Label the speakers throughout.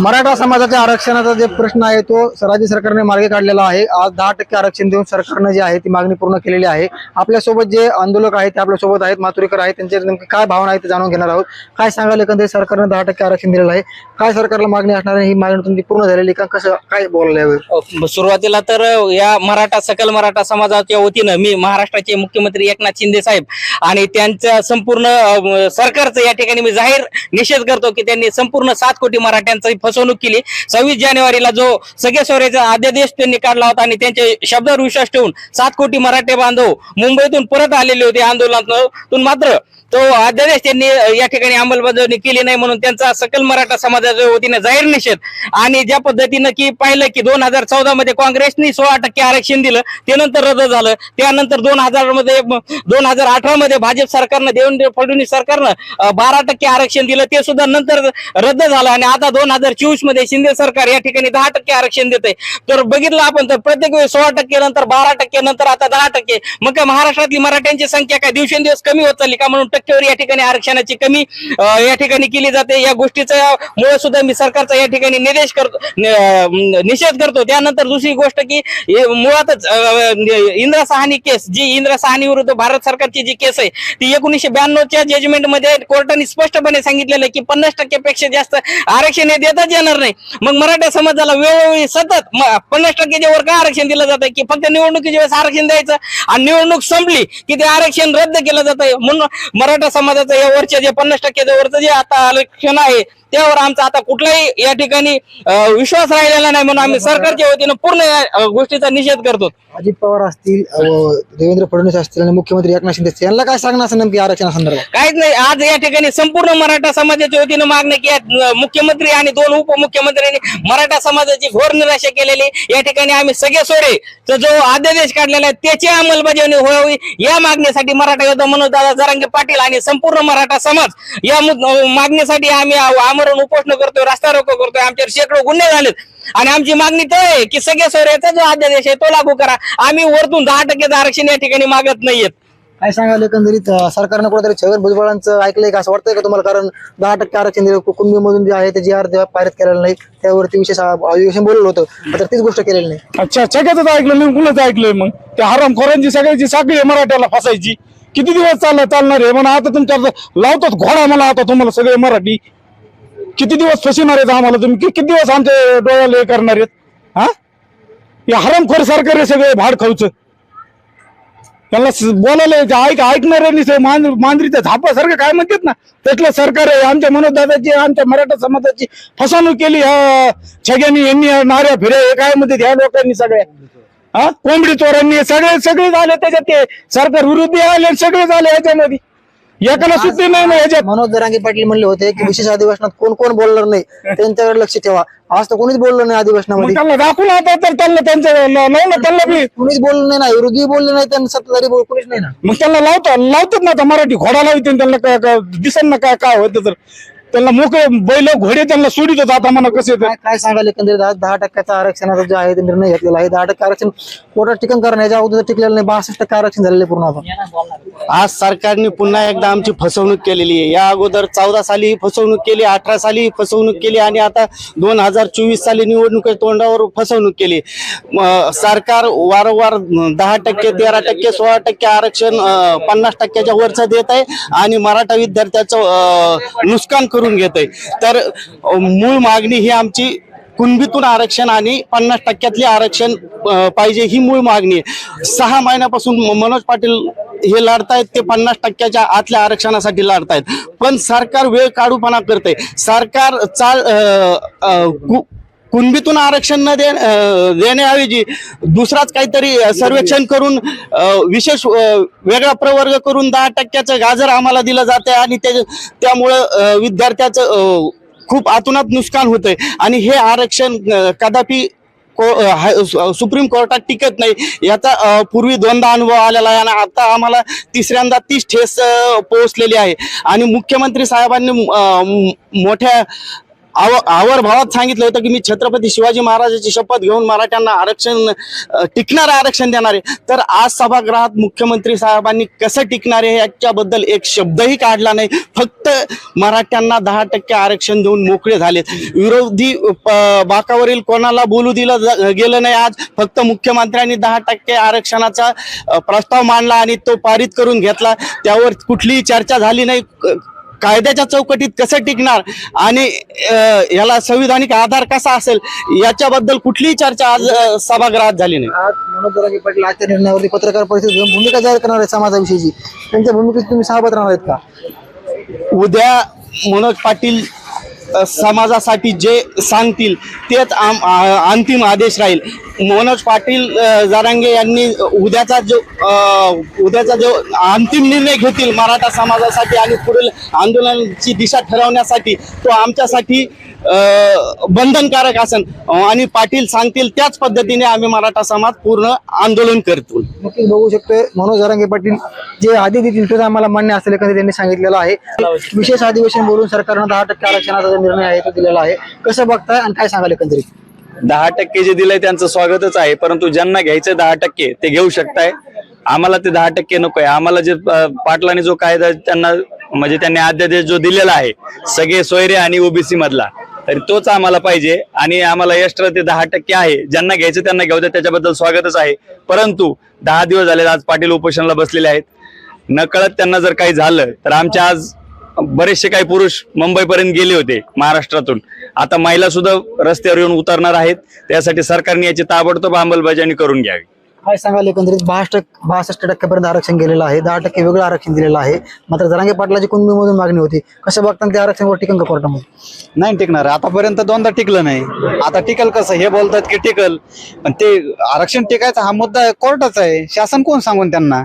Speaker 1: मराठा समाजाच्या आरक्षणाचा जे प्रश्न आहे तो राज्य सरकारने मार्गे काढलेला आहे. आज दहा टक्के आरक्षण देऊन सरकारनं जे आहे ती मागणी पूर्ण केलेली आहे. आपल्यासोबत जे आंदोलक आहेत ते आपल्यासोबत आहेत माथुरीकर आहेत त्यांच्या नेमकी काय भावना आहे ते जाणून घेणार आहोत. काय सांगाल एकंदरीत? सरकारनं दहा टक्के आरक्षण दिलेलं आहे. काय सरकारला मागणी असणार आहे? ही मागणी तुमची पूर्ण झालेली का? कसं काय बोलायला
Speaker 2: सुरुवातीला तर या मराठा सकल मराठा समाजाच्या वतीनं मी महाराष्ट्राचे मुख्यमंत्री एकनाथ शिंदे साहेब आणि त्यांचं संपूर्ण सरकारचं या ठिकाणी मी जाहीर निषेध करतो की त्यांनी संपूर्ण सात कोटी मराठ्यांचाही फसवणूक केली. सव्वीस जानेवारीला जो सगळे सोयरेचा अध्यादेश त्यांनी काढला होता आणि त्यांचे शब्दावर विश्वास ठेवून सात कोटी मराठे बांधव मुंबईतून परत आलेले होते आंदोलनातून मात्र तो अध्यादेश त्यांनी या ठिकाणी अंमलबजावणी केली नाही म्हणून त्यांचा सकल मराठा समाजाच्या वतीने जाहीर निषेध आणि ज्या पद्धतीनं की पाहिलं की दोन हजार चौदा मध्ये काँग्रेसनी सोळा टक्के आरक्षण दिलं ते नंतर रद्द झालं. त्यानंतर दोन हजारमध्ये दोन हजार अठरा मध्ये भाजप सरकारनं देवेंद्र फडणवीस सरकारनं बारा टक्के आरक्षण दिलं ते सुद्धा नंतर रद्द झालं आणि आता दोन हजार चोवीसमध्ये शिंदे सरकार या ठिकाणी दहा टक्के आरक्षण देते तर बघितलं आपण तर प्रत्येक वेळी सोळा टक्के नंतर बारा टक्के नंतर आता दहा टक्के. मग काय महाराष्ट्रातली मराठ्यांची संख्या काय? दिवसेंदिवस कमी होत चालली का? म्हणून टक्केवर या ठिकाणी आरक्षणाची कमी या ठिकाणी केली जाते. या गोष्टीचा मुळे सुद्धा मी सरकारचा या ठिकाणी निदेश करतो निषेध करतो. त्यानंतर दुसरी गोष्ट की मुळातच अं, इंदिरा सहानी केस जी इंदिरा सहानी विरुद्ध भारत सरकारची जी केस आहे ती एकोणीशे ब्याण्णवच्या जजमेंटमध्ये कोर्टाने स्पष्टपणे सांगितलेलं आहे की पन्नास टक्क्यापेक्षा जास्त आरक्षण हे देताच येणार नाही. मग मराठा समाजाला वेळोवेळी सतत पन्नास टक्क्याच्या वर का आरक्षण दिलं जात की फक्त निवडणुकीच्या वेळेस आरक्षण द्यायचं आणि निवडणूक संपली की ते आरक्षण रद्द केलं जात म्हणून मराठा समाजाचं या वरच्या जे पन्नास टक्क्याच्या वरचं जे आता आरक्षण आहे त्यावर आमचा आता कुठलाही या ठिकाणी विश्वास राहिलेला नाही म्हणून आम्ही सरकारच्या वतीनं पूर्ण या गोष्टीचा निषेध करतो.
Speaker 1: अजित पवार असतील देवेंद्र फडणवीस असतील आणि मुख्यमंत्री एकनाथ शिंदे यांना काय सांगणार असं नेमकी आरक्षणासंदर्भात?
Speaker 2: काहीच नाही. आज या ठिकाणी संपूर्ण मराठा समाजाच्या वतीनं मागणी की मुख्यमंत्री आणि दोन उपमुख्यमंत्र्यांनी मराठा समाजाची घोर निराशा केलेली. या ठिकाणी आम्ही सगळे सोडे. तर जो अध्यादेश काढलेला आहे त्याची अंमलबजावणी व्हावी. या मागणीसाठी मराठा योद्धा मनोजदादा जरांगे पाटील आणि संपूर्ण मराठा समाज या मागणीसाठी आम्ही आमरण उपोषण करतोय रस्ता रोको करतोय. आमच्यावर शेकडो गुन्हे झालेत. आणि आमची मागणी तर आहे की सगळे सोयऱ्याचा जो अध्यादेश आहे तो लागू करा. आम्ही वरतून दहा टक्केचं आरक्षण या ठिकाणी मागत नाहीयेत.
Speaker 1: काय सांगाल एकंदरीत? अं, सरकारनं कुठेतरी छगन भुजबळांचं ऐकलंय का? असं वाटतंय का तुम्हाला? कारण दहा टक्के आरक्षण दिलं कुटुंबी मधून जे आहे ते जी आर पारित केलेलं नाही. त्यावरती विशेष अधिवेशन बोललं होतं. तर तीच गोष्ट केलेली नाही.
Speaker 3: अच्छा सगळ्याच ऐकलं नाही कुणाचं ऐकलंय मग? ते हरामखोरांची सगळ्याची साखळी आहे मराठ्याला फसायची. किती दिवस चाललं चालणार आहे? म्हणा आता तुमच्या लावतात घोडा मला आता तुम्हाला सगळे मराठी. किती दिवस फसणार आहेत आम्हाला तुम्ही? कि- किती दिवस आमच्या डोळ्याला हे करणार आहेत? हा? हे हरामखोर सरकार आहे सगळे भाड खाऊच. त्यांना बोलायला ऐक ऐकणाऱ्यांनी ते मान मांजरीच्या झापासारखं काय म्हणतात ना? त्यातलं सरकार आहे. आमच्या मनोदादाची आमच्या मराठा समाजाची फसवणूक केली. ह्या छग्यानी यांनी नाऱ्या फिऱ्या हे काय म्हणतात ह्या लोकांनी सगळ्या? हा? कोंबडी चोरांनी सगळे सगळे झाले त्याच्यात ते सरकार विरुद्ध आले सगळे झाले याच्यामध्ये. एकाला सुट्टी नाही ना ह्याच्यात
Speaker 1: मनोज जरांगे पाटील म्हणले होते की विशेष अधिवेशनात कोण कोण बोलणार नाही त्यांच्याकडे लक्ष ठेवा. आज तर कोणीच बोललं नाही अधिवेशनामध्ये.
Speaker 3: त्यांना दाखवून आता तर त्यांना त्यांचं लाव ना त्यांना बी
Speaker 1: कुणीच बोललं नाही ना विरोधी बोलले नाही त्यांना सत्ताधारी बोल कुणीच नाही ना.
Speaker 3: मग त्यांना लावता लावतात ना आता मराठी घोडा लावते त्यांना काय काय दिसन ना काय काय होतं तर. त्यांना मोकळे बैल घोडे त्यांना सोडित आता म्हणा कसे ते
Speaker 1: काय काय सांगाल एकंदरीत आज दहा टक्क्याचा आरक्षणाचा जो आहे ते निर्णय घेतलेला आहे. दहा टक्के आरक्षण कोर्टात टिकन करण्याच्या अगोदर टिकलेलं नाही. बासष्ट टक्के आरक्षण झालेलं आहे पूर्ण आता.
Speaker 4: आज सरकारने पुन्हा एकदा आमची फसवणूक केलेली आहे. या अगोदर चौदा साली फसवणूक केली अठरा साली फसवणूक केली आणि आता दोन हजार चोवीस साली निवडणुकी तोंडावर फसवणूक केली. सरकार वारंवार दहा टक्के तेरा टक्के सोळा टक्के आरक्षण पन्नास टक्क्याच्या वरचं देत आहे आणि मराठा विद्यार्थ्याचं नुकसान करून घेत आहे तर मूळ मागणी ही आमची कुणबीतून आरक्षण आणि पन्नास टक्क्यातले आरक्षण पाहिजे ही मूळ मागणी आहे. सहा महिन्यापासून म- मनोज पाटील हे लढतायत ते पन्नास टक्क्याच्या आतल्या आरक्षणासाठी लढतायत. पण सरकार वेळ काढूपणा करते सरकार चाल कु- कुणबीतून आरक्षण न दे देण्याऐवजी दुसराच काहीतरी सर्वेक्षण करून विशेष वेगळा प्रवर्ग करून दहा टक्क्याचं गाजर आम्हाला दिलं जाते आणि ते त्यामुळं विद्यार्थ्याचं खूप आतुनात नुकसान होतंय. आणि हे आरक्षण कदापि को- हाय- सुप्रीम कोर्टात टिकत नाही. याचा पूर्वी दोनदा अनुभव आलेला आहे आणि आता आम्हाला तिसऱ्यांदा तीच ठेस पोहोचलेली आहे. आणि मुख्यमंत्री साहेबांनी मोठ्या आव आवर भावात सांगितलं होतं की मी छत्रपती शिवाजी महाराजाची शपथ घेऊन मराठ्यांना आरक्षण अ, टिकणारं आरक्षण देणार आहे. तर आज सभागृहात मुख्यमंत्री साहेबांनी कसं टिकणार आहे याच्याबद्दल एक शब्दही काढला नाही. फक्त मराठ्यांना दहा टक्के आरक्षण देऊन मोकळे झालेत. विरोधी बाकावरील कोणाला बोलू दिलं गेलं नाही आज. फक्त मुख्यमंत्र्यांनी दहा टक्के आरक्षणाचा प्रस्ताव मांडला आणि तो पारित करून घेतला. त्यावर कुठलीही चर्चा झाली नाही. कायद्याच्या चौकटीत कसं टिकणार? आणि याला संविधानिक आधार कसा असेल? याच्याबद्दल कुठलीही चर्चा आज सभागृहात झाली नाही.
Speaker 1: आज मनोज जरांगे पाटील आजच्या निर्णयावरती पत्रकार परिषद घेऊन भूमिका जाहीर करणार आहे समाजाविषयीची. त्यांच्या भूमिकेत तुम्ही सहमत राहणार आहेत का?
Speaker 4: उद्या मनोज पाटील समाजासाठी जे सांगतील तेच आम- अंतिम आदेश राहील. मनोज पाटील जारांगे यांनी उद्याचा जो उद्याचा जो अंतिम निर्णय घेतील मराठा समाजासाठी आणि पुढील आंदोलनाची दिशा ठरवण्यासाठी तो आमच्यासाठी बंधनकारक असेल आणि पाटील सांगतील त्याच पद्धतीने आम्ही मराठा समाज पूर्ण आंदोलन करतो
Speaker 1: नक्कीच बघू शकतोय. मनोज जरांगे पाटील जे आधी देतील ते आम्हाला मान्य असेल एकंदरीत त्यांनी सांगितलेलं आहे. विशेष अधिवेशन बोलून सरकारनं दहा टक्के आरक्षणाचा जो निर्णय आहे तो दिलेला आहे. कसं बघताय आणि काय सांगाल एकंदरीत?
Speaker 5: दहा टक्के जे दिलंय त्यांचं स्वागतच आहे परंतु ज्यांना घ्यायचं दहा टक्के ते घेऊ शकताय. आम्हाला ते दहा टक्के नकोय. आम्हाला जे पाटलांनी जो कायदा त्यांना म्हणजे त्यांनी अध्यादेश जो दिलेला आहे सगळे सोयरे आणि ओबीसी मधला तर तोच आम्हाला पाहिजे. आणि आम्हाला एक्स्ट्रा ते दहा टक्के आहे. ज्यांना घ्यायचं त्यांना घेऊ द्या. त्याच्याबद्दल स्वागतच आहे. परंतु दहा दिवस झाले आज पाटील उपोषणाला बसलेले आहेत. नकळत त्यांना जर काही झालं तर आमच्या आज बरेचसे काही पुरुष मुंबईपर्यंत गेले होते महाराष्ट्रातून. आता महिला सुद्धा रस्त्यावर येऊन उतरणार आहेत. त्यासाठी सरकारने याची ताबडतोब अंमलबजावणी करून घ्यावी.
Speaker 1: काय सांगाल एकंदरीत? बासष्ट बासष्ट टक्क्यापर्यंत आरक्षण गेलेलं आहे. दहा टक्के वेगळं आरक्षण दिलेलं आहे. मात्र जरांगे पाटलाची कुणबीमधून मागणी होती. कसं बघताना ते आरक्षणावर टिकन का कोर्टामध्ये?
Speaker 6: नाही टिकणार. आतापर्यंत दोनदा टिकलं नाही. आता टिकल कसं? हे बोलतात की टिकल. पण ते आरक्षण टिकायचा हा मुद्दा कोर्टाचा आहे. शासन कोण सांगून त्यांना?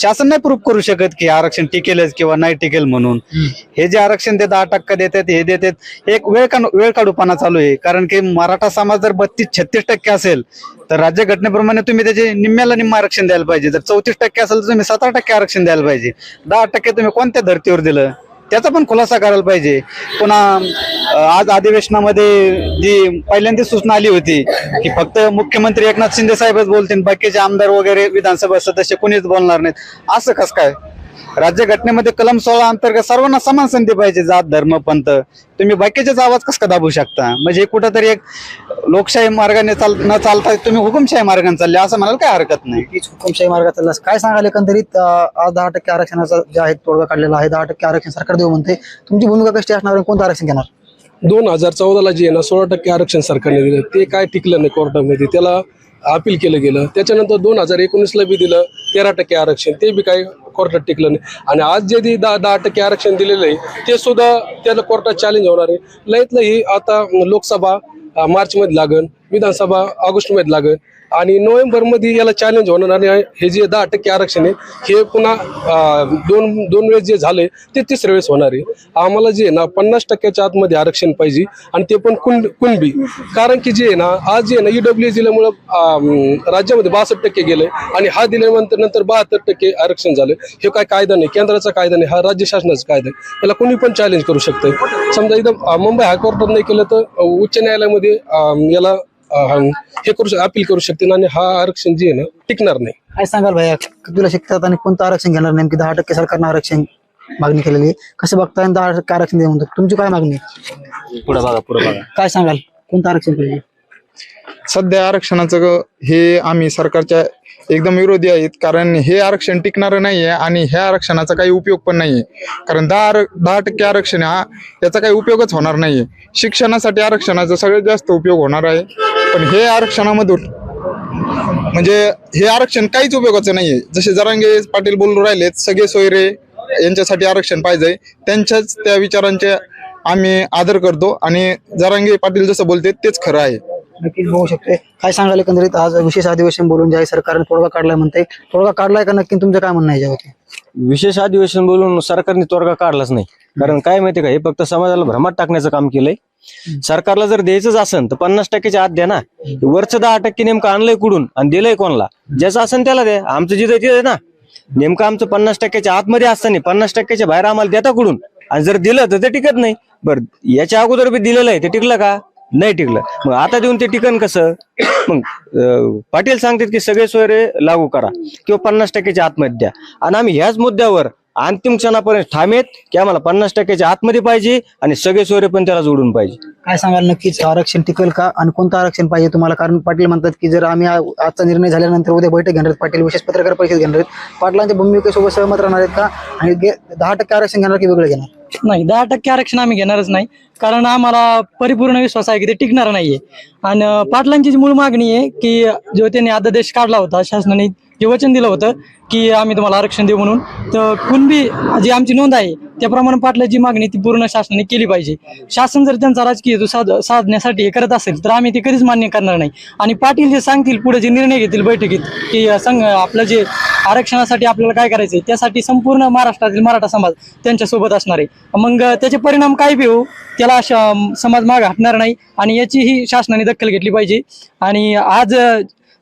Speaker 6: शासन नाही प्रूफ करू शकत की आरक्षण टिकेलच किंवा नाही टिकेल म्हणून. हे जे आरक्षण ते दहा टक्के देतात हे देतात एक वेळ का वेळ काढूपणा चालू आहे. कारण की मराठा समाज जर बत्तीस छत्तीस टक्के असेल तर राज्य घटनेप्रमाणे तुम्ही त्याचे निम्म्याला निम्म आरक्षण द्यायला पाहिजे. जर चौतीस टक्के असेल तर तुम्ही सतरा टक्के आरक्षण द्यायला पाहिजे. दहा टक्के तुम्ही कोणत्या धर्तीवर दिलं? त्याचा पण खुलासा करायला पाहिजे. पुन्हा आज अधिवेशनामध्ये जी पहिल्यांदा सूचना आली होती की फक्त मुख्यमंत्री एकनाथ शिंदे साहेबच बोलतील बाकीचे आमदार वगैरे विधानसभा सदस्य कोणीच बोलणार नाहीत. असं कस काय? राज्य घटनेमध्ये कलम सोळा अंतर्गत सर्वांना समान संधी पाहिजे जात धर्म पंथ. तुम्ही बाकीचेच आवाज कस का दाबू शकता? म्हणजे कुठंतरी एक लोकशाही मार्गाने चाल न चालता तुम्ही हुकुमशाही मार्गाने चालले असं म्हणाल काय हरकत नाही.
Speaker 1: नक्कीच हुकुमशाही मार्गात चालला काय सांगाल एकंदरीत? अं, आज दहा टक्के आरक्षणाचा जे आहे तोडगा काढलेला आहे दहा टक्के आरक्षण सरकार देऊ म्हणते. तुमची भूमिका कशी असणार आणि कोणतं आरक्षण घेणार?
Speaker 7: दोन हजार चौदाला जे आहे ना सोळा टक्के आरक्षण सरकारने दिलं. ते काय टिकलं नाही कोर्टामध्ये? त्याला अपील केलं गेलं. त्याच्यानंतर दोन हजार एकोणीसला बी दिलं तेरा टक्के आरक्षण. ते बी काही कोर्टात टिकलं नाही. आणि आज जे दहा दहा टक्के आरक्षण दिलेलं आहे ते सुद्धा त्याला कोर्टात चॅलेंज होणार आहे. लईत ही आता लोकसभा मार्चमध्ये लागन विधानसभा ऑगस्टमध्ये लागेल. आणि नोव्हेंबरमध्ये याला चॅलेंज होणार आणि हे जे दहा टक्के आरक्षण आहे हे पुन्हा दोन दोन वेळेस जे झाले ते तिसऱ्या वेळेस होणार आहे. आम्हाला जे आहे ना पन्नास टक्क्याच्या आतमध्ये आरक्षण पाहिजे आणि ते पण कुण कुणबी. कारण की जे आहे ना आज जे आहे ना ईडब्ल्यू दिल्यामुळं राज्यामध्ये बासष्ट टक्के गेले आणि हा दिल्यानंतर नंतर बहात्तर टक्के आरक्षण झालं हे काय कायदा नाही केंद्राचा कायदा नाही हा राज्य शासनाचा कायदा आहे. याला कोणी पण चॅलेंज करू शकतं समजा इथं मुंबई हायकोर्टात नाही केलं तर उच्च न्यायालयामध्ये याला अं, हे करू शक अपील करू शकते आणि हा आरक्षण जे आहे ना टिकणार नाही.
Speaker 1: काय सांगाल भैया तुला शिकतात आणि कोणतं आरक्षण घेणार नेमकी? दहा टक्के सरकारनं आरक्षण मागणी केलेली आहे. कसं बघताय आणि दहा टक्के आरक्षण दे म्हणतो तुमची काय मागणी आहे?
Speaker 5: पुढे बघा पुढे बघा.
Speaker 1: काय सांगाल? कोणतं आरक्षण पाहिजे
Speaker 8: सध्या आरक्षणाचं ग- हे आम्ही सरकारच्या एकदम विरोधी आहेत. कारण हे आरक्षण टिकणारं नाहीये आणि ह्या आरक्षणाचा काही उपयोग पण नाहीये. कारण दहा आर- दहा टक्के आरक्षण हा याचा काही उपयोगच होणार नाहीये. शिक्षणासाठी आरक्षणाचा सगळ्यात जास्त उपयोग होणार आहे. पण हे आरक्षणामधून म्हणजे हे आरक्षण काहीच उपयोगाचं नाहीये. जसे जरांगे पाटील बोलून राहिलेत सगळे सोयरे यांच्यासाठी आरक्षण पाहिजे. त्यांच्याच त्या विचारांचे आम्ही आदर करतो आणि जरांगे पाटील जसं बोलते तेच खरं आहे.
Speaker 1: नक्कीच बघू शकते. काय सांगाल एकंदरीत? आज विशेष अधिवेशन बोलून जे आहे सरकारने तोडगा काढलाय म्हणते. तोडगा काढलाय का नक्की? तुमचं काय म्हणणं आहे याच्यावरती?
Speaker 9: विशेष अधिवेशन बोलून सरकारने तोडगा काढलाच नाही. कारण काय माहितीये का? हे फक्त समाजाला भ्रमात टाकण्याचं काम केलंय. सरकारला जर द्यायचंच असेल तर पन्नास टक्क्याच्या आत द्या ना. वरचं दहा टक्के नेमकं आणलंय कुठून? आणि दिलंय कोणाला? ज्याचं असेल त्याला द्या. आमचं जिथं तिथे ना. नेमकं आमचं पन्नास टक्क्याच्या आतमध्ये असताना पन्नास टक्क्याच्या बाहेर आम्हाला देता कुठून? आणि जर दिलं तर ते टिकत नाही. बरं याच्या अगोदर बी दिलेलं आहे. ते टिकलं का? नाही टिकलं. मग आता देऊन ते टिकन कसं? मग पाटील सांगतात की सगळे सोयरे लागू करा. किंवा पन्नास टक्क्याच्या आतमध्ये द्या. आणि आम्ही ह्याच मुद्द्यावर अंतिम क्षणापर्यंत ठामेत की आम्हाला पन्नास टक्क्याच्या आतमध्ये पाहिजे आणि सगळे सोयरे पण त्याला जोडून पाहिजे.
Speaker 1: काय सांगाल नक्कीच आरक्षण टिकेल का आणि कोणतं आरक्षण पाहिजे तुम्हाला? कारण पाटील म्हणतात की जर आम्ही आ- आजचा निर्णय झाल्यानंतर उद्या बैठक घेणार आहेत पाटील विशेष पत्रकार परिषद घेणार आहेत. पाटलांच्या भूमिकेसोबत सहमत राहणार आहेत का? आणि गे- दहा टक्के आरक्षण घेणार की वेगळं घेणार?
Speaker 10: नाही दहा टक्के आरक्षण आम्ही घेणारच नाही. कारण आम्हाला परिपूर्ण विश्वास आहे की ते टिकणार नाहीये. आणि पाटलांची जी मूळ मागणी आहे की जो त्यांनी अध्यादेश काढला होता शासनाने जे वचन दिलं होतं की आम्ही तुम्हाला आरक्षण देऊ म्हणून. तर कुणबी जी आमची नोंद आहे त्याप्रमाणे पाटलाची मागणी ती पूर्ण शासनाने केली पाहिजे. शासन जर त्यांचा राजकीय हेतू साध साधण्यासाठी हे करत असेल तर आम्ही ते कधीच मान्य करणार नाही. आणि पाटील जे सांगतील पुढे जे निर्णय घेतील बैठकीत की संघ आपलं जे आरक्षणासाठी आपल्याला काय करायचं त्यासाठी संपूर्ण महाराष्ट्रातील मराठा समाज त्यांच्यासोबत असणार आहे. मग त्याचे परिणाम काय बी हो त्याला समाज माग हटणार नाही. आणि याचीही शासनाने दखल घेतली पाहिजे. आणि आज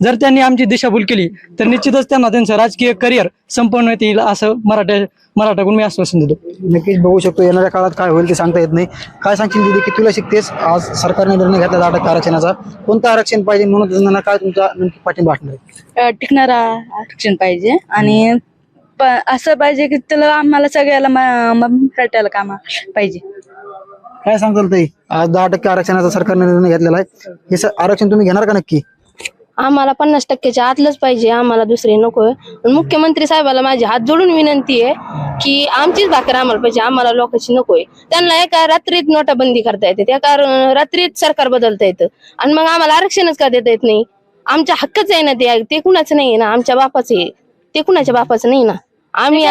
Speaker 10: जर त्यांनी आमची दिशाभूल केली तर निश्चितच त्यांना त्यांचं राजकीय करिअर संपवण्यात येईल असं मराठा मराठाकडून मी आश्वासन देतो.
Speaker 1: नक्कीच बघू शकतो येणाऱ्या काळात काय होईल ते सांगता येत नाही. काय सांगशील दिदी की तुला शिकतेस? आज सरकारने निर्णय घेतला दहा टक्के आरक्षणाचा. कोणतं आरक्षण पाहिजे म्हणून त्यांना काय तुमचा नेमकी पाठिंबा असणार
Speaker 11: टिकणारा आरक्षण पाहिजे आणि असं पाहिजे की त्याला आम्हाला सगळ्याला मराठ्याला कामा पाहिजे.
Speaker 1: काय सांगताल ताई? आज दहा टक्के आरक्षणाचा सरकारने निर्णय घेतलेला आहे. हे आरक्षण तुम्ही घेणार का नक्की?
Speaker 12: आम्हाला पन्नास टक्क्याच्या आतलंच पाहिजे आम्हाला दुसरे नकोय पण मुख्यमंत्री साहेबाला माझी हात जोडून विनंती आहे की आमचीच भाकर आम्हाला पाहिजे आम्हाला लोकांची नकोय त्यांना एका रात्रीत नोटाबंदी करता येते त्या कारण रात्रीत सरकार बदलता येतं. आणि मग आम्हाला आरक्षणच का देता येत नाही? आमच्या हक्कच आहे ना ते ते कुणाचं नाही ना? आमच्या बापाचं आहे. ते कुणाच्या बापाचं नाही ना? आम्ही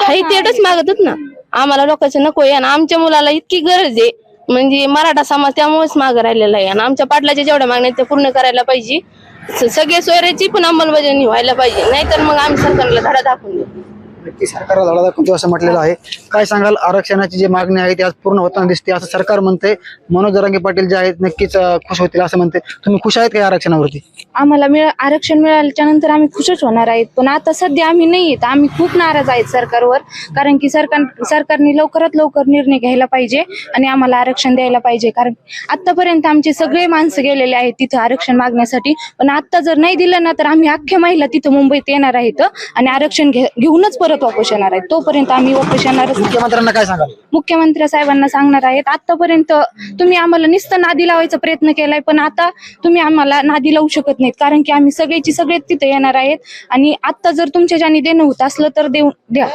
Speaker 12: तेवढंच मागतच ना? आम्हाला लोकांचं नकोय आणि आमच्या मुलाला इतकी गरज आहे. म्हणजे मराठा समाज त्यामुळेच मागं राहिलेला आहे आणि आमच्या पाटलाच्या जेवढ्या मागण्या त्या पूर्ण करायला पाहिजे. सगळे सोयऱ्याची पण अंमलबजावणी व्हायला पाहिजे. नाहीतर मग आम्ही सरकारला धडा दाखवून देऊ.
Speaker 1: नक्की सरकारला धडा दाखवतो असं म्हटलेलं आहे. काय सांगाल? आरक्षणाची जी मागणी आहे ती आज पूर्ण होताना दिसते. असं सरकार म्हणते मनोज जरांगे पाटील जे आहेत नक्कीच अं, खुश होतील असं म्हणते. तुम्ही खुश आहेत का या आरक्षणावरती?
Speaker 12: आम्हाला मिळ आरक्षण मिळाल्याच्या नंतर आम्ही खुशच होणार आहेत. पण आता सध्या आम्ही नाही आहेत आम्ही खूप नाराज आहेत सरकारवर. कारण की सरकार सरकारने लवकरात लवकर निर्णय घ्यायला पाहिजे आणि आम्हाला आरक्षण द्यायला पाहिजे. कारण आतापर्यंत आमचे सगळे माणसं गेलेले आहेत तिथं आरक्षण मागण्यासाठी. पण आता जर नाही दिलं ना तर आम्ही अख्ख्या महिला तिथं मुंबईत येणार आहेत आणि आरक्षण घे- घेऊनच परत वापस येणार आहेत. तोपर्यंत आम्ही वापस येणारच नाही.
Speaker 1: मुख्यमंत्र्यांना काय सांगाल?
Speaker 12: मुख्यमंत्री साहेबांना सांगणार आहेत आतापर्यंत तुम्ही आम्हाला नुसतं नादी लावायचा प्रयत्न केलाय पण आता तुम्ही आम्हाला नादी लावू शकत नाहीत. कारण की आम्ही सगळ्याची सगळे तिथे येणार आहेत आणि आता जर तुमच्या ज्याने देणं होत असलं तर देऊ द्या.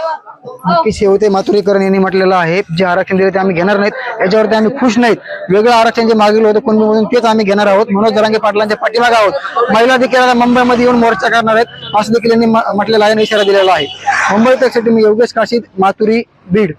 Speaker 1: नक्कीच होते माथुरीकरण यांनी म्हटलेलं आहे जे आरक्षण दिले ते आम्ही घेणार नाहीत. याच्यावरती आम्ही खुश नाहीत. वेगळं आरक्षण जे मागील होतं कुणबीमधून तेच आम्ही घेणार आहोत. मनोज जरांगे पाटलांच्या पाठीमागे आहोत. महिला देखील आता मुंबईमध्ये येऊन मोर्चा करणार आहेत असं देखील यांनी म- म्हटलेलं आहे आणि इशारा दिलेला आहे. मुंबई त्यासाठी मी योगेश काशीद माथुरी बीड.